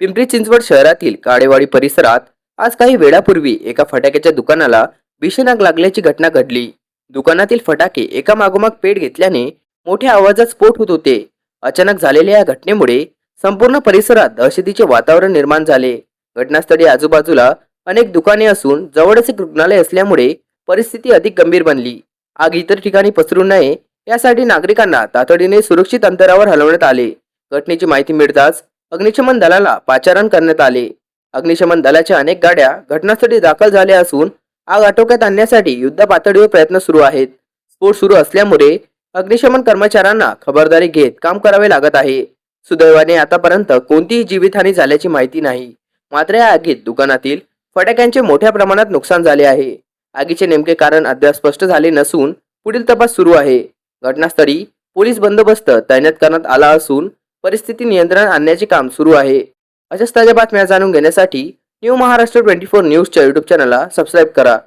पिंपरी चिंचवड शहरातील काडेवाडी परिसरात आज काही वेळापूर्वी एका फटाक्याच्या दुकानाला भीषण आग लागल्याची घटना घडली. दुकानातील फटाके एका मागोमाग पेट घेतल्याने मोठ्या आवाजात स्फोट होत होते. अचानक झालेल्या या घटनेमुळे संपूर्ण परिसरात दहशतीचे वातावरण निर्माण झाले. घटनास्थळी आजूबाजूला अनेक दुकाने असून जवळच एक रुग्णालय असल्यामुळे परिस्थिती अधिक गंभीर बनली. आग इतर ठिकाणी पसरू नये यासाठी नागरिकांना तातडीने सुरक्षित अंतरावर हलवण्यात आले. घटनेची माहिती मिळताच अग्निशमन दलाला पाचारण करण्यात आले. अग्निशमन दलाच्या अनेक गाड्या घटनास्थळी दाखल झाल्या असून आग आटोक्यात आणण्यासाठी युद्ध पातळीवर प्रयत्न सुरू आहेत. स्फोट सुरू असल्यामुळे अग्निशमन कर्मचाऱ्यांना खबरदारी घेत काम करावे लागत आहे. सुदैवाने आतापर्यंत कोणतीही जीवितहानी झाल्याची माहिती नाही. मात्र या आगीत दुकानातील फटाक्यांचे मोठ्या प्रमाणात नुकसान झाले आहे. आगीचे नेमके कारण अद्याप स्पष्ट झाले नसून पुढील तपास सुरू आहे. घटनास्थळी पोलीस बंदोबस्त तैनात करण्यात आला असून परिस्थिती नियंत्रण आणण्याचे काम सुरू आहे. अशाच ताज्या बातम्या जाणून घेण्यासाठी न्यू महाराष्ट्र ट्वेंटी फोर न्यूजच्या यूट्यूब चॅनलला सबस्क्राईब करा.